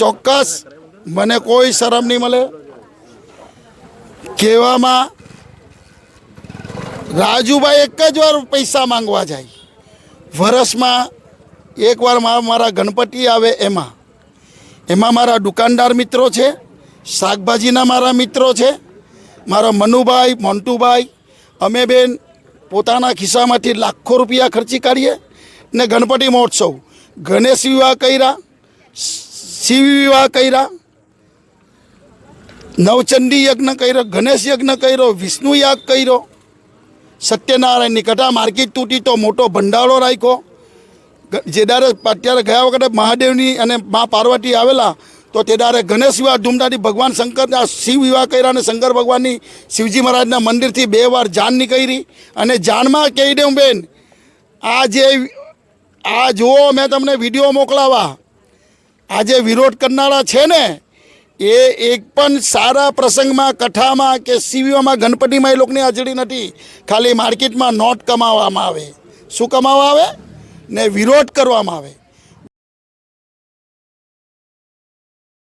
ચોક્કસ મને કોઈ શરમ નહીં મળે. કહેવામાં રાજુભાઈ એક જ વાર પૈસા માંગવા જાય. વરસમાં એકવાર મારા ગણપતિ આવે એમાં. એમાં મારા દુકાનદાર મિત્રો છે, શાકભાજીના મારા મિત્રો છે, મારા મનુભાઈ, મોન્ટુભાઈ, અમે બેન પોતાના ખિસ્સામાંથી લાખો રૂપિયા ખર્ચી કાઢીએ ને ગણપતિ મહોત્સવ. ગણેશ વિવાહ કર્યા શિવ વિવાહ કર્યા, નવચંડી યજ્ઞ કર્યો, ગણેશ યજ્ઞ કર્યો, વિષ્ણુ યાગ કર્યો. સત્યનારાયણની કથા માર્કેટ તૂટી તો મોટો ભંડારો રાખ્યો. જેદારે અત્યારે ગયા વખતે મહાદેવની અને મા પાર્વતી આવેલા, તો તે દારે ગણેશ વિવાહ ધૂમધામથી ભગવાન શંકરના શિવ વિવાહ કર્યા અને શંકર ભગવાનની શિવજી મહારાજના મંદિરથી બે વાર જાન નીકળી અને જાનમાં કહી દઉં બેન, આ જે, આ જુઓ મેં તમને વીડિયો મોકલાવા. આ જે વિરોધ કરનારા છે ને, એ એક પણ સારા પ્રસંગમાં, કથામાં કે સીવીઓમાં, ગણપતિમાં એ લોકોની હાજરી નથી. ખાલી માર્કેટમાં નોટ કમાવામાં આવે. શું કમાવા આવે? ને વિરોધ કરવામાં આવે.